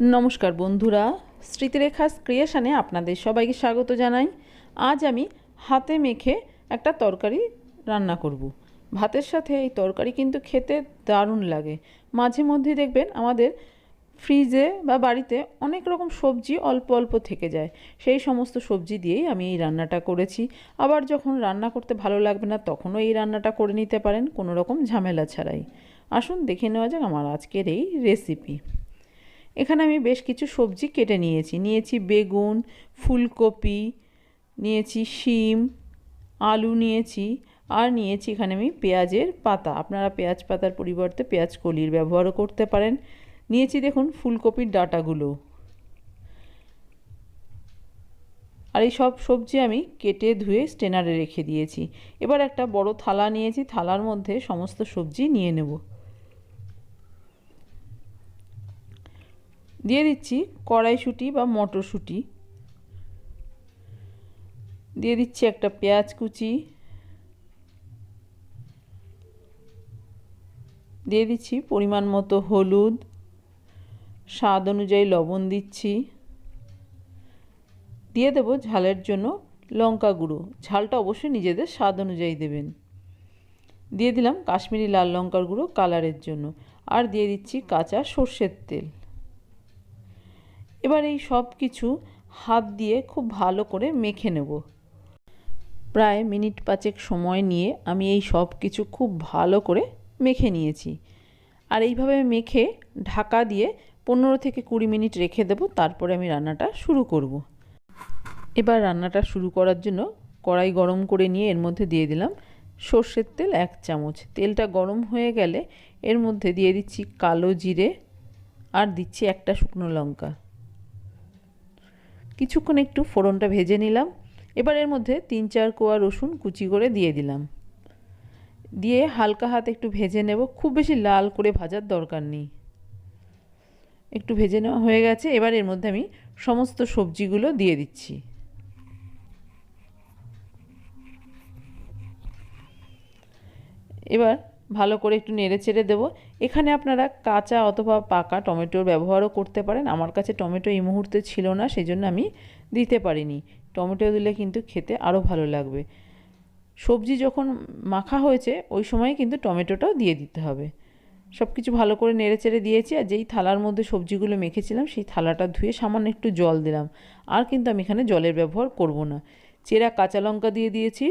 নমস্কার বন্ধুরা স্মৃতিরেখাস ক্রিয়েশনে আপনাদের সবাইকে স্বাগত জানাই। আজ আমি হাতে মেখে একটা তরকারি রান্না করব। ভাতের সাথে এই তরকারি কিন্তু খেতে দারুণ লাগে। মাঝে মধ্যে দেখবেন আমাদের ফ্রিজে বা বাড়িতে অনেক রকম সবজি অল্প অল্প থেকে যায়। সেই সমস্ত সবজি দিয়েই আমি এই রান্নাটা করেছি। আবার যখন রান্না করতে ভালো লাগবে না, তখনও এই রান্নাটা করে নিতে পারেন, কোনো রকম ঝামেলা ছাড়াই। আসুন দেখে নেওয়া যাক আমার আজকের এই রেসিপি এখানে আমি বেশ কিছু সবজি কেটে নিয়েছি। নিয়েছি বেগুন, ফুলকপি, নিয়েছি শিম, আলু নিয়েছি, আর নিয়েছি এখানে আমি পেঁয়াজের পাতা। আপনারা পেঁয়াজ পাতার পরিবর্তে পেঁয়াজ কলির ব্যবহারও করতে পারেন। নিয়েছি দেখুন ফুলকপির ডাটাগুলো। আর এই সব সবজি আমি কেটে ধুয়ে স্টেনারে রেখে দিয়েছি। এবার একটা বড় থালা নিয়েছি। থালার মধ্যে সমস্ত সবজি নিয়ে নেব। দিয়ে দিচ্ছি কড়াইশুঁটি বা মটরশুঁটি। দিয়ে দিচ্ছি একটা পেঁয়াজ কুচি। দিয়ে দিচ্ছি পরিমাণ মতো হলুদ। স্বাদ অনুযায়ী লবণ দিচ্ছি। দিয়ে দেবো ঝালের জন্য লঙ্কা গুঁড়ো। ঝালটা অবশ্যই নিজেদের স্বাদ অনুযায়ী দেবেন। দিয়ে দিলাম কাশ্মীরি লাল লঙ্কার গুঁড়ো কালারের জন্য। আর দিয়ে দিচ্ছি কাঁচা সর্ষের তেল। এবার এই সব কিছু হাত দিয়ে খুব ভালো করে মেখে নেব। প্রায় মিনিট পাঁচেক সময় নিয়ে আমি এই সব কিছু খুব ভালো করে মেখে নিয়েছি। আর এইভাবে মেখে ঢাকা দিয়ে পনেরো থেকে কুড়ি মিনিট রেখে দেবো, তারপরে আমি রান্নাটা শুরু করব। এবার রান্নাটা শুরু করার জন্য কড়াই গরম করে নিয়ে এর মধ্যে দিয়ে দিলাম সর্ষের তেল এক চামচ। তেলটা গরম হয়ে গেলে এর মধ্যে দিয়ে দিচ্ছি কালো জিরে আর দিচ্ছি একটা শুকনো লঙ্কা। কিছুক্ষণ একটু ফোড়নটা ভেজে নিলাম। এবার এর মধ্যে তিন চার কোয়া রসুন কুচি করে দিয়ে দিলাম। দিয়ে হালকা হাত একটু ভেজে নেব। খুব বেশি লাল করে ভাজার দরকার নেই। একটু ভেজে নেওয়া হয়ে গেছে। এবার এর মধ্যে আমি সমস্ত সবজিগুলো দিয়ে দিচ্ছি। এবার ভালো করে একটু নেড়ে চেড়ে দেবো। এখানে আপনারা কাঁচা অথবা পাকা টমেটোর ব্যবহারও করতে পারেন। আমার কাছে টমেটো এই মুহূর্তে ছিল না সেই জন্য আমি দিতে পারিনি। টমেটো দিলে কিন্তু খেতে আরও ভালো লাগবে। সবজি যখন মাখা হয়েছে, ওই সময় কিন্তু টমেটোটাও দিয়ে দিতে হবে। সব কিছু ভালো করে নেড়ে চেড়ে দিয়েছি আর যেই থালার মধ্যে সবজিগুলো মেখেছিলাম, সেই থালাটা ধুয়ে সামান্য একটু জল দিলাম। আর কিন্তু আমি এখানে জলের ব্যবহার করব না। চেরা কাঁচা লঙ্কা দিয়ে দিয়েছি।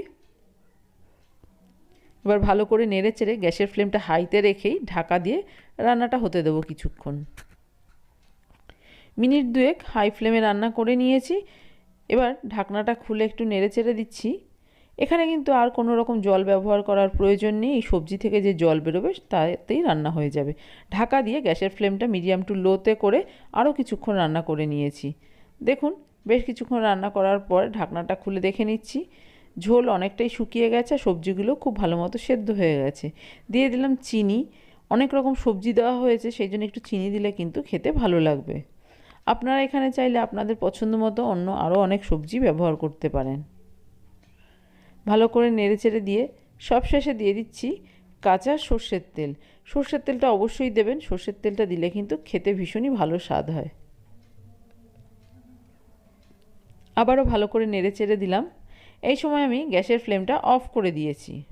এবার ভালো করে নেড়ে চেড়ে গ্যাসের ফ্লেমটা হাইতে রেখেই ঢাকা দিয়ে রান্নাটা হতে দেবো কিছুক্ষণ। মিনিট দুয়েক হাই ফ্লেমে রান্না করে নিয়েছি। এবার ঢাকনাটা খুলে একটু নেড়ে চেড়ে দিচ্ছি। এখানে কিন্তু আর কোনো রকম জল ব্যবহার করার প্রয়োজন নেই। এই সবজি থেকে যে জল বেরোবে তাতেই রান্না হয়ে যাবে। ঢাকা দিয়ে গ্যাসের ফ্লেমটা মিডিয়াম টু লোতে করে আরও কিছুক্ষণ রান্না করে নিয়েছি। দেখুন, বেশ কিছুক্ষণ রান্না করার পর ঢাকনাটা খুলে দেখে নিচ্ছি। ঝোল অনেকটাই শুকিয়ে গেছে, সবজিগুলো খুব ভালো মতো সেদ্ধ হয়ে গেছে। দিয়ে দিলাম চিনি। অনেক রকম সবজি দেওয়া হয়েছে, সেই জন্য একটু চিনি দিলে কিন্তু খেতে ভালো লাগবে। আপনারা এখানে চাইলে আপনাদের পছন্দ মতো অন্য আরও অনেক সবজি ব্যবহার করতে পারেন। ভালো করে নেড়ে চেড়ে দিয়ে সব শেষে দিয়ে দিচ্ছি কাঁচা সর্ষের তেল। সর্ষের তেলটা অবশ্যই দেবেন, সর্ষের তেলটা দিলে কিন্তু খেতে ভীষণই ভালো স্বাদ হয়। আবারও ভালো করে নেড়ে চেড়ে দিলাম। এই সময় আমি গ্যাসের ফ্লেমটা অফ করে দিয়েছি।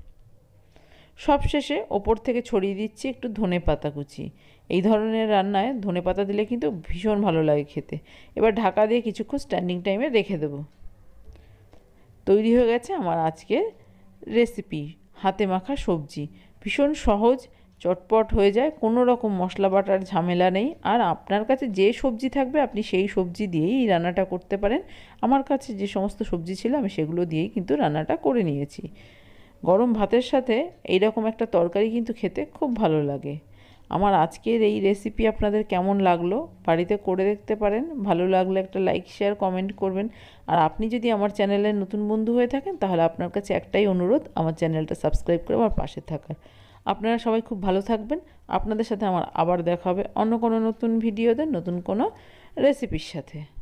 সবশেষে ওপর থেকে ছড়িয়ে দিচ্ছি একটু ধনে পাতা কুচি। এই ধরনের রান্নায় ধনে পাতা দিলে কিন্তু ভীষণ ভালো লাগে খেতে। এবার ঢাকা দিয়ে কিছুক্ষণ স্ট্যান্ডিং টাইমে রেখে দেবো। তৈরি হয়ে গেছে আমার আজকের রেসিপি হাতে মাখা সবজি। ভীষণ সহজ চটপট হয়ে যায়, কোনো রকম মশলা বাটার ঝামেলা নেই। আর আপনার কাছে যে সবজি থাকবে, আপনি সেই সবজি দিয়েই রান্নাটা করতে পারেন। আমার কাছে যে সমস্ত সবজি ছিল, আমি সেগুলো দিয়েই কিন্তু রান্নাটা করে নিয়েছি। গরম ভাতের সাথে এই রকম একটা তরকারি কিন্তু খেতে খুব ভালো লাগে। আমার আজকের এই রেসিপি আপনাদের কেমন লাগল, বাড়িতে করে দেখতে পারেন। ভালো লাগলে একটা লাইক শেয়ার কমেন্ট করবেন। আর আপনি যদি আমার চ্যানেলের নতুন বন্ধু হয়ে থাকেন, তাহলে আপনার কাছে একটাই অনুরোধ, আমার চ্যানেলটা সাবস্ক্রাইব করে আমার পাশে থাকার। আপনারা সবাই খুব ভালো থাকবেন। আপনাদের সাথে আমার আবার দেখা হবে অন্য কোনো নতুন ভিডিওতে, নতুন কোনো রেসিপির সাথে।